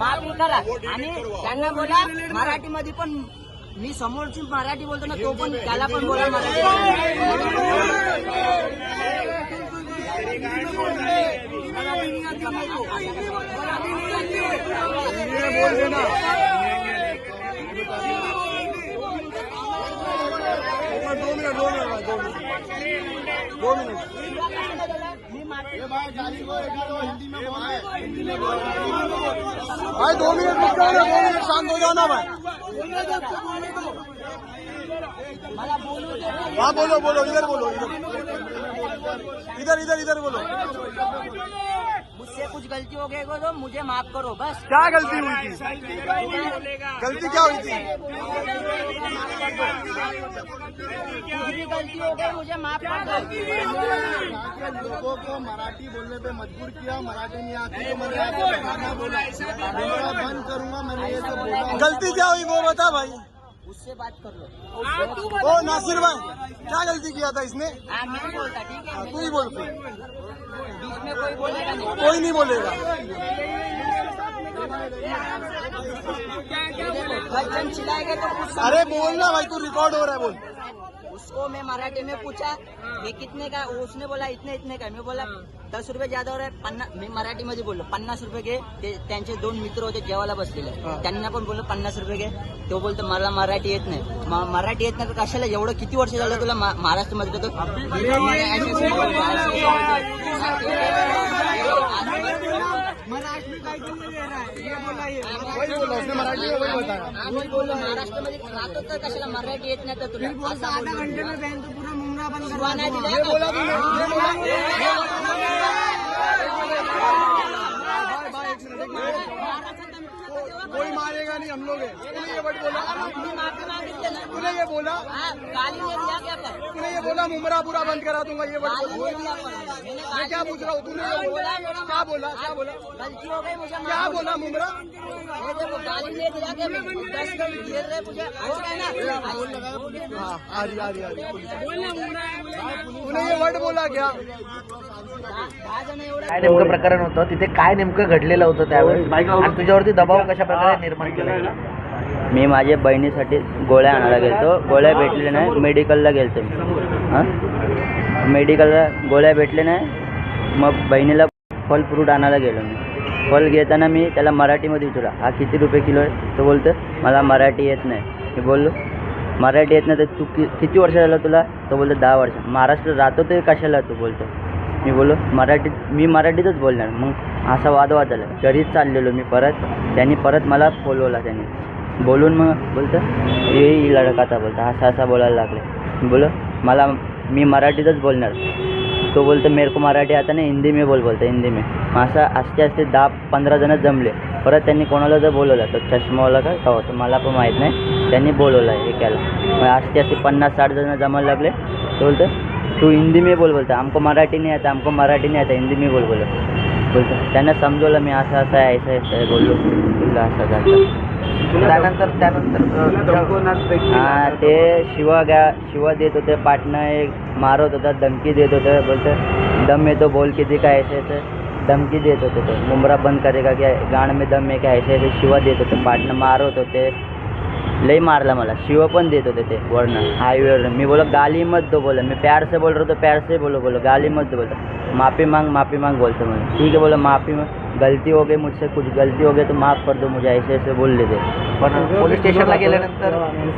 माफी करा आणि त्यांना बोला मराठीमध्ये पण मी समोरची मराठी बोलतो ना तो पण त्याला पण बोला मराठी. दोन मिनिट दोन मिनिट दोन मिनिट. दो मिनट. भाई दो मिनट रुक जाओ ना दो मिनट शांत हो जाओ ना भाई। हाँ बोलो बोलो इधर बोलो इधर इधर इधर बोलो। मुझसे कुछ गलती हो गई तो मुझे माफ करो बस। क्या गलती हुई थी? गलती क्या हुई थी? कुछ भी गलती हो गई मुझे माफ कर दो। लोगों को मराठी बोलने पे मजबूर किया मराठी नहीं आती तो बोला। बंद करूंगा मैंने ये सब बोला। गलती क्या हुई वो बता भाई। उससे बात कर लो। ओ नासिर भाई क्या गलती किया था इसने? मैं नहीं बोलता ठीक है। तू ही बोल तू। बीच में कोई बोलेगा। नहीं कोई नहीं बोलेगा चिल्लाएगा तो अरे नहीं बोल ना भाई तू रिकॉर्ड हो रहा है बोल। उसको मैं मराठी में पूछा ये कितने का उसने बोला इतने इतने का मैं बोला दस रुपये ज्यादा हो रहा है पन्नास मी मराठीमध्ये बोललो पन्नास रुपये घे ते त्यांचे दोन मित्र होते जेवायला बसलेले त्यांना पण बोललो पन्नास रुपये घे तो बोलतो मला मराठी येत नाही मराठी येत नाही तर कशाला एवढं किती वर्ष झालं तुला मा- महाराष्ट्रामध्ये तर वही बोला उसने मराठी में वही बताया राहतो तर कशाला मराठी येत नाही तर तुला? ये बोला कोई मारेगा नहीं हम लोग हैं। तूने ये वर्ड बोला? तूने ये बोला? हाँ, क्या तूने ये बोला मुमरा पूरा बंद करा दूंगा ये वर्ड बोला मैं क्या पूछ रहा हूँ? तूने ये बोला? क्या बोला? क्या बोला? हो गई मुझे क्या बोला मुमरा हो गए ना? हाँ आ रही आ रही आ रही तूने ये वर्ड बोला क्या? काय नेमकं प्रकरण होतं? तिथे काय नेमकं घडलेलं होतं त्यावेळेस? आणि तुझ्यावरती दबाव कशा प्रकारे निर्माण केला मी माझ्या बहिणीसाठी गोळ्या आणायला गेलतो. गोळ्या भेटल्या नाही मेडिकलला गेलतो हां? मेडिकलला गोळ्या भेटल्या नाही मग बहिणीला फल फ्रूट आणायला गेलो मी. फल घेताना मी त्याला मराठीमध्ये विचारला हा किती रुपये किलो आहे? तो बोलतो मला मराठी येत नाही. मी बोललो मराठी येत नाही तर तू कि किती वर्ष झालं तुला? तो बोलतो दहा वर्ष. महाराष्ट्र राहतो ते कशाला? तू बोलतो. मी बोललो मराठीत मी मराठीतच बोलणार. मग असा वादवाद झाला घरीच चाललेलो मी परत. त्यांनी परत मला बोलवला त्यांनी. बोलून मग बोलतं ये लडकाचा लडकाता बोलता. असा असा बोलायला लागले. मी बोलो मला मी मराठीतच बोलणार. तो बोलतो मेरे को मराठी आता नाही हिंदी मी बोल बोलतो हिंदी मी. असं असते असते दहा पंधरा जण जमले. परत त्यांनी कोणाला जर बोलवलं तो चष्मावाला का का होतं? मला पण माहीत नाही. त्यांनी बोलवलं एकाला. मग असते असते पन्नास साठ जण जमायला लागले. तो बोलतो तू हिंदी में बोल बोलता. हमको मराठी नहीं आता हमको मराठी नहीं आता हिंदी में बोल बोलो. बोलतो. त्यांना समजवलं मी असं असं आहे असं असं आहे बोललो. बोललो असं झालं त्यानंतर त्यानंतर हा ते शिवा गा शिवा देत होते पाटणं एक मारत होता धमकी देत होते बोलते. दम येतो बोल किती काय ऐसे ऐसे. धमकी देत होते ते. मुंबरा बंद करेगा क्या? गाण में दम आहे काय? ऐसे ऐसे शिवा देत होते पाटणं मारत होते. लई मारला मला. शिव पण देत होते ते वरनं हायवेवर मी बोलो गाली मत दो बोला मी प्यार से बोल रहा तो प्यार से बोलो बोलो गाली मत दो बोलता माफ़ी मांग माफ़ी मांग बोलते मुझे ठीक है बोला माफ़ी मांग. गलती हो गई मुझसे कुछ गलती हो गई तो माफ़ कर दो मुझे ऐसे ऐसे बोल लेते पण पोलीस स्टेशनला गेल्यानंतर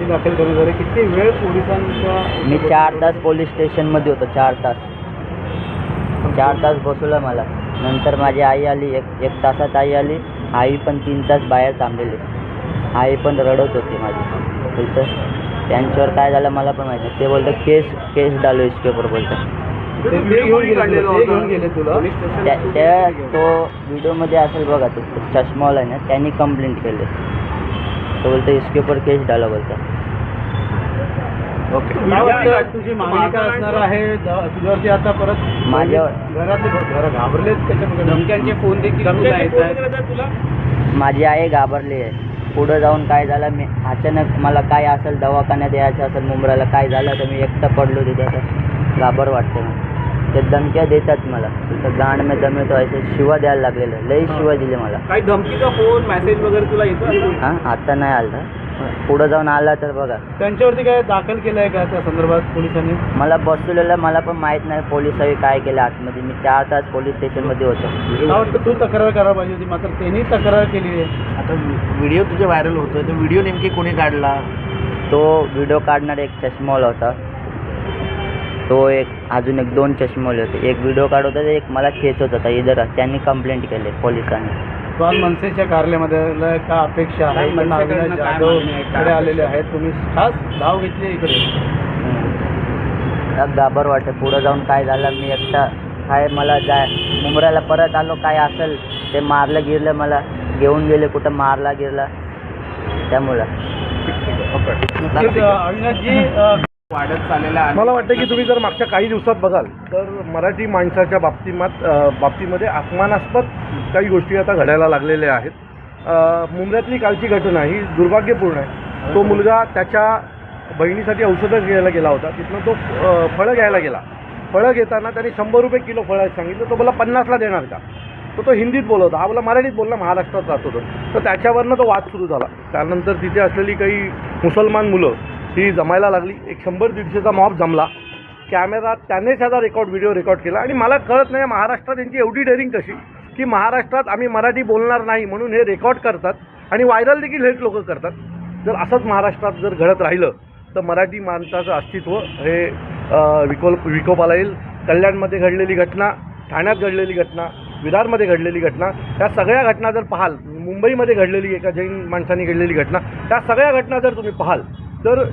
दाखल करून झाले किती वेळ पोलिसांचा मी चार तास पोलीस स्टेशनमध्ये होतो चार तास. चार तास बसवलं मला. नंतर माझी आई आली एक एक तासात आई आली. आई पण तीन तास बाहेर थांबलेली. आई पण रडत होती माझी. बोलतं त्यांच्यावर काय झालं मला पण माहिती. ते बोलतं केस केस डालो इसके ऊपर बोलतं त्या त्या तो व्हिडिओमध्ये असेल बघा तो चष्मावाला आहे ना त्यांनी कंप्लेंट केली. तो बोलतो इसके ऊपर केस डालो बोलतं. ओके काय वाटतं तुझी मागणी काय असणार आहे द- तुझ्यावरती आता परत माझ्यावर- घरातले घर घाबरलेत त्याच्यामध्ये धमक्यांचे फोन देखील तुला? माझी आई घाबरली आहे. पुढं जाऊन काय झालं? मी अचानक मला काय असेल दवाखान्यात यायचं असेल मुंबराला काय झालं तर मी एकटं पडलो तिथे तर घाबर वाटते ते धमक्या देतात मला. तर गांड में दम येतो असे शिवा द्यायला लागलेलं लई शिवा दिले मला. काही धमकीचा फोन मेसेज वगैरे तुला येतो हां आता नाही आला पुढं जाऊन आला तर बघा. त्यांच्यावरती काय दाखल केलं आहे का त्या संदर्भात पोलिसांनी? मला बसवलेलं मला पण माहीत नाही पोलिसांनी काय केलं आतमध्ये. मी चार तास पोलीस स्टेशनमध्ये होतो. मला वाटतं तू तक्रार करायला पाहिजे होती मात्र त्यांनी तक्रार केली आहे. आता व्हिडिओ तुझे व्हायरल होतोय तो व्हिडिओ नेमकी कोणी काढला? तो व्हिडिओ काढणारा एक चष्मावाला होता. तो एक अजून एक दोन चष्मावाले होते. एक व्हिडिओ काढत होता एक मला खेचत होता इधर त्यांनी कंप्लेंट केली पोलिसांनी. आज मनसेच्या कार्यालयामध्ये काय अपेक्षा आहे? जाधव? काय इकडे आलेले आहेत? तुम्ही खास धाव घेतली इकडे. हम्म. गाबर वाटतं. पुढं जाऊन काय झालं? मी एकटा काय मला जाय. मुंबऱ्याला परत आलो. काय असेल ते मारलं गिरलं मला. घेऊन गेले कुठं? मारला गिरला. त्यामुळं. अविनाशजी वाढत चाललेला आहे. मला वाटतं की तुम्ही जर मागच्या काही दिवसात बघाल तर मराठी माणसाच्या बाबतीमात बाबतीमध्ये अपमानास्पद काही गोष्टी आता घडायला लागलेल्या आहेत. मुंबईतली मुंबऱ्यातली कालची घटना ही दुर्भाग्यपूर्ण आहे. तो मुलगा त्याच्या बहिणीसाठी औषधं घ्यायला गेला होता. तिथनं तो फळं घ्यायला गेला. फळं घेताना त्याने शंभर रुपये किलो फळं सांगितलं. तो बोला पन्नासला देणार का? तो तो हिंदीत बोलत होता हा बोला मराठीत बोलला महाराष्ट्रात राहतो तो तर त्याच्यावरनं तो वाद सुरू झाला. त्यानंतर तिथे असलेली काही मुसलमान मुलं ही जमायला लागली. एक शंभर दीडशेचा मॉब जमला. कॅमेरा त्यानेच ह्याचा रेकॉर्ड व्हिडिओ रेकॉर्ड केला. आणि मला कळत नाही महाराष्ट्रात यांची एवढी डेअरिंग कशी? की महाराष्ट्रात आम्ही मराठी बोलणार नाही म्हणून हे रेकॉर्ड करतात आणि व्हायरल देखील हेच लोक करतात. जर असंच महाराष्ट्रात जर घडत राहिलं तर मराठी माणसाचं अस्तित्व हे विकोल विकोप विकोपाला येईल कल्याणमध्ये घडलेली घटना ठाण्यात घडलेली घटना विरारमध्ये घडलेली घटना ह्या सगळ्या घटना जर पाहाल मुंबईमध्ये घडलेली एका जैन माणसाने घडलेली घटना त्या सगळ्या घटना जर तुम्ही पाहाल तर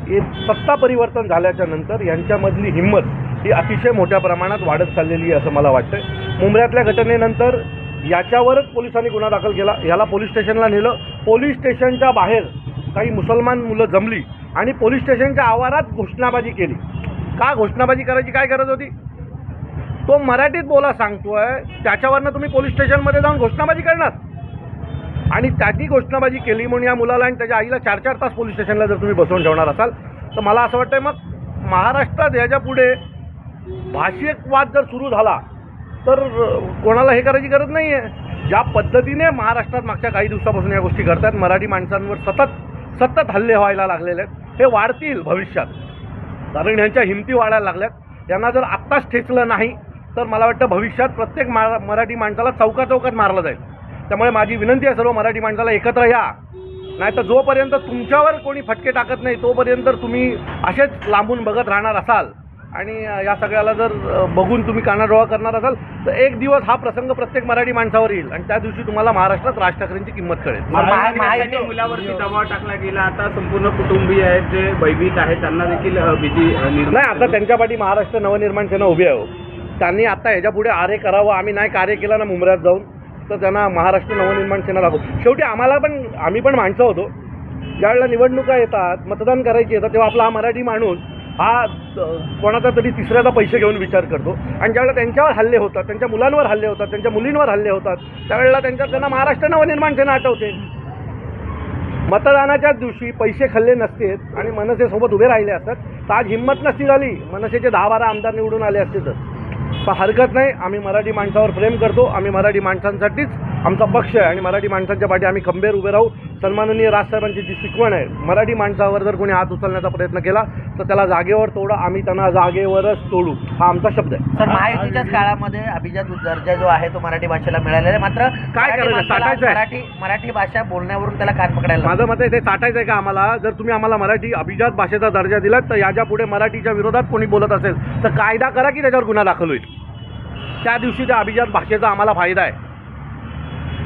सत्ता परिवर्तन झाल्याच्यानंतर यांच्यामधली हिंमत ही अतिशय मोठ्या प्रमाणात वाढत चाललेली आहे असं मला वाटतं मुंबऱ्यातल्या घटनेनंतर याच्यावरच पोलिसांनी गुन्हा दाखल केला. याला पोलीस स्टेशनला नेलं. पोलीस स्टेशनच्या बाहेर काही मुसलमान मुलं जमली आणि पोलीस स्टेशनच्या आवारात घोषणाबाजी केली. का घोषणाबाजी करायची काय गरज होती? तो मराठीत बोला सांगतोय त्याच्यावरनं तुम्ही पोलीस स्टेशनमध्ये जाऊन घोषणाबाजी करणार. आणि त्याची घोषणाबाजी केली म्हणून या मुलाला आणि त्याच्या आईला चार चार तास पोलीस स्टेशनला जर तुम्ही बसवून ठेवणार असाल तर मला असं वाटतं मग महाराष्ट्रात याच्यापुढे भाषिक वाद जर सुरू झाला तर कोणाला हे करायची गरज नाही आहे ज्या पद्धतीने महाराष्ट्रात मागच्या काही दिवसापासून या गोष्टी घडतात मराठी माणसांवर सतत सतत हल्ले व्हायला लागलेले आहेत. हे वाढतील भविष्यात. कारण ह्यांच्या हिमती वाढायला लागल्यात. यांना जर आत्ताच ठेचलं नाही तर मला वाटतं भविष्यात प्रत्येक मा मराठी माणसाला चौका चौकात मारलं जाईल. त्यामुळे माझी विनंती आहे सर्व मराठी माणसाला एकत्र या. नाही तर जोपर्यंत तुमच्यावर कोणी फटके टाकत नाही तोपर्यंत तुम्ही असेच लांबून बघत राहणार असाल. आणि या सगळ्याला जर बघून तुम्ही कानाडोळा करणार असाल तर एक दिवस हा प्रसंग प्रत्येक मराठी माणसावर येईल. आणि त्या दिवशी तुम्हाला महाराष्ट्रात राज ठाकरेंची किंमत कळेल. मुलावरती दबाव टाकला गेला आता संपूर्ण कुटुंबीय आहेत जे भयभीत आहेत त्यांना देखील भीती नाही आता त्यांच्या पाठी महाराष्ट्र नवनिर्माण सेना उभी आहे हो. त्यांनी आता ह्याच्या पुढे आरे करावं आम्ही नाही कार्य केलं ना मुंबऱ्यात जाऊन. तर त्यांना महाराष्ट्र नवनिर्माण सेना दाखवू. शेवटी आम्हाला पण आम्ही पण माणसं होतो. ज्यावेळेला निवडणुका येतात मतदान करायची येतात तेव्हा आपला हा मराठी माणूस हा कोणाचा तरी तिसऱ्याचा पैसे घेऊन विचार करतो. आणि ज्यावेळेला त्यांच्यावर हल्ले होतात त्यांच्या मुलांवर हल्ले होतात त्यांच्या मुलींवर हल्ले होतात त्यावेळेला त्यांच्या त्यांना महाराष्ट्र नवनिर्माण सेना आठवते. मतदानाच्याच दिवशी पैसे खाल्ले नसते आणि मनसेसोबत उभे राहिले असतात. तर आज हिंमत नसती झाली. मनसेचे दहा बारा आमदार निवडून आले असते तर. पण हरकत नाही. आम्ही मराठी माणसावर प्रेम करतो. आम्ही मराठी माणसांसाठीच आमचा पक्ष आहे आणि मराठी माणसांच्या पाठी आम्ही खंबीर उभे राहू. सन्माननीय राजसाहेबांची जी शिकवण आहे मराठी माणसावर जर कोणी हात उचलण्याचा प्रयत्न केला तर त्याला जागेवर तोडा आम्ही त्यांना जागेवरच तोडू हा आमचा शब्द आहे. सर महायुतीच्याच काळामध्ये अभिजात दर्जा जो आहे तो मराठी भाषेला मिळालेला आहे. मात्र काय करायचं? आहे? मराठी मराठी भाषा बोलण्यावरून त्याला कान पकडायला माझं मत आहे ते चाटायचं आहे का आम्हाला? जर तुम्ही आम्हाला मराठी अभिजात भाषेचा दर्जा दिलात तर याच्यापुढे मराठीच्या विरोधात कोणी बोलत असेल तर कायदा करा की त्याच्यावर गुन्हा दाखल होईल. त्या दिवशी त्या अभिजात भाषेचा आम्हाला फायदा आहे.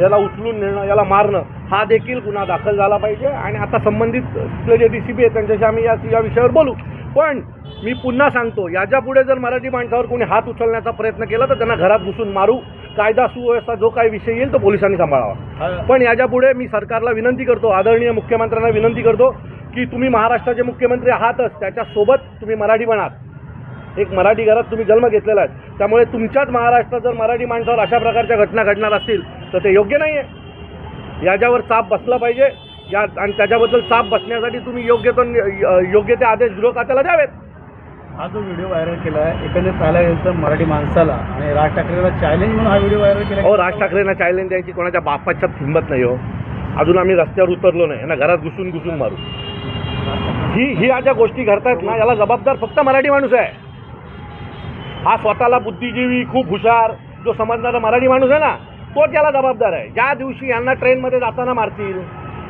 याला उचलून नेणं याला मारणं हा देखील गुन्हा दाखल झाला पाहिजे. आणि आता संबंधित जे डी सी बी आहेत त्यांच्याशी आम्ही या या विषयावर बोलू. पण मी पुन्हा सांगतो याच्यापुढे जर मराठी माणसावर कोणी हात उचलण्याचा प्रयत्न केला तर त्यांना घरात घुसून मारू. कायदा सुव्यवस्था जो काही विषय येईल तो पोलिसांनी सांभाळावा. पण याच्यापुढे मी सरकारला विनंती करतो आदरणीय मुख्यमंत्र्यांना विनंती करतो की तुम्ही महाराष्ट्राचे मुख्यमंत्री आहातच त्याच्यासोबत तुम्ही मराठी बनात एक मराठी घरात तुम्ही जन्म घेतलेला आहे. त्यामुळे तुमच्याच महाराष्ट्रात जर मराठी माणसावर अशा प्रकारच्या घटना घडणार असतील तर ते योग्य नाही आहे याच्यावर चाप बसला पाहिजे. या आणि त्याच्याबद्दल चाप बसण्यासाठी तुम्ही योग्य तो योग्य ते आदेश गृह खात्याला द्यावेत. हा जो व्हिडिओ व्हायरल केला आहे एकंदरीत पाहायला गेलं तर मराठी माणसाला आणि राज ठाकरेला चॅलेंज म्हणून हा व्हिडिओ व्हायरल केला हो राज ठाकरेंना चॅलेंज द्यायची कोणाच्या बापाच्या हिंमत नाही हो अजून आम्ही रस्त्यावर उतरलो नाही. यांना घरात घुसून घुसून मारू. ही ही ज्या गोष्टी घडतायत ना याला जबाबदार फक्त मराठी माणूस आहे. हा स्वतःला बुद्धिजीवी खूप हुशार जो समजणारा मराठी माणूस आहे ना तोच याला जबाबदार आहे. ज्या दिवशी यांना ट्रेनमध्ये जाताना मारतील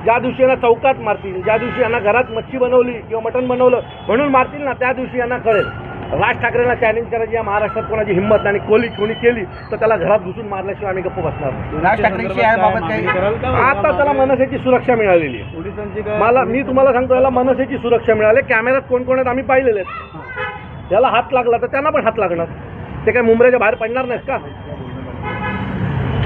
ज्या दिवशी यांना चौकात मारतील ज्या दिवशी यांना घरात मच्छी बनवली किंवा मटण बनवलं म्हणून मारतील ना त्या दिवशी यांना कळेल. राज ठाकरेंना चॅलेंज करायची या महाराष्ट्रात कोणाची हिंमत नाही आणि कोली कोणी केली तर त्याला घरात घुसून मारल्याशिवाय आम्ही गप्प बसणार नाही. राज ठाकरेंशी याबाबत काही आता त्याला मनसेची सुरक्षा मिळालेली आहे. पोलिसांची काय मला मी तुम्हाला सांगतो याला मनसेची सुरक्षा मिळाली. कॅमेऱ्यात कोण कोण आहेत आम्ही पाहिलेले आहेत. याला हात लागला तर त्यांना पण हात लागणार. ते काय मुंबईच्या बाहेर पडणार नाहीत का?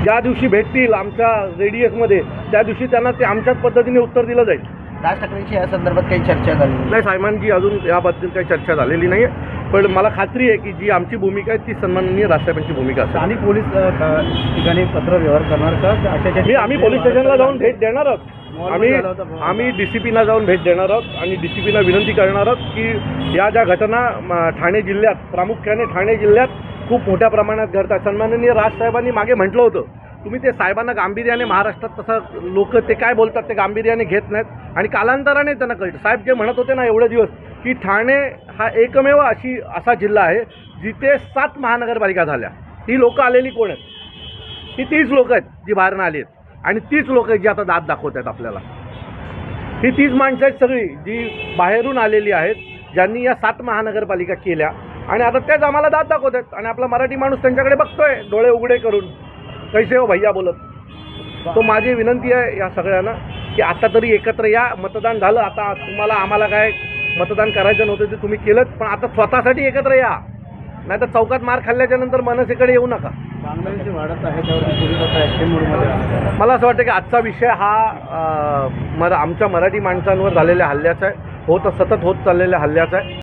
ज्या दिवशी भेटतील आमच्या रेडियसमध्ये त्या दिवशी त्यांना ते आमच्याच पद्धतीने उत्तर दिलं जाईल. राज ठाकरेंशी या संदर्भात काही चर्चा झाली नाही. साहेबांची अजून याबद्दल काही चर्चा झालेली नाही आहे पण मला खात्री आहे की जी आमची भूमिका आहे ती सन्माननीय राजसाहेबांची भूमिका असेल. स्थानिक पोलीस ठिकाणी पत्र व्यवहार करणार का? अशा मी आम्ही पोलीस स्टेशनला जाऊन भेट देणार आहोत आम्ही आम्ही डी सी पीना जाऊन भेट देणार आहोत आणि डी सी पीना विनंती करणार आहोत की या ज्या घटना ठाणे जिल्ह्यात प्रामुख्याने ठाणे जिल्ह्यात खूप मोठ्या प्रमाणात घडतात. सन्माननीय राजसाहेबांनी मागे म्हटलं होतं तुम्ही ते साहेबांना गांभीर्याने महाराष्ट्रात तसं लोक ते काय बोलतात ते गांभीर्याने घेत नाहीत आणि कालांतराने त्यांना कळतं. साहेब जे म्हणत होते ना एवढे दिवस की ठाणे हा एकमेव अशी असा जिल्हा आहे जिथे सात महानगरपालिका झाल्या. ही लोकं आलेली कोण आहेत? ही तीच लोक आहेत जी बाहेरनं आली आहेत. आणि तीच लोक आहेत जी आता दात दाखवत आहेत आपल्याला. ही तीच माणसं आहेत सगळी जी बाहेरून आलेली आहेत ज्यांनी या सात महानगरपालिका केल्या. आणि आता तेच आम्हाला दात दाखवत आहेत. आणि आपला मराठी माणूस त्यांच्याकडे बघतोय डोळे उघडे करून. कैसे हो भैया बोलत. तो माझी विनंती आहे या सगळ्यांना की आता तरी एकत्र या मतदान झालं. आता तुम्हाला आम्हाला काय मतदान करायचं नव्हतं ते तुम्ही केलं पण आता स्वतःसाठी एकत्र या. नाही तर चौकात मार खाल्ल्याच्या नंतर मनसेकडे येऊ नका. वाढत आहे मला असं वाटतं की आजचा विषय हा मरा आमच्या मराठी माणसांवर झालेल्या हल्ल्याचा आहे. होत सतत होत चाललेल्या हल्ल्याचा आहे.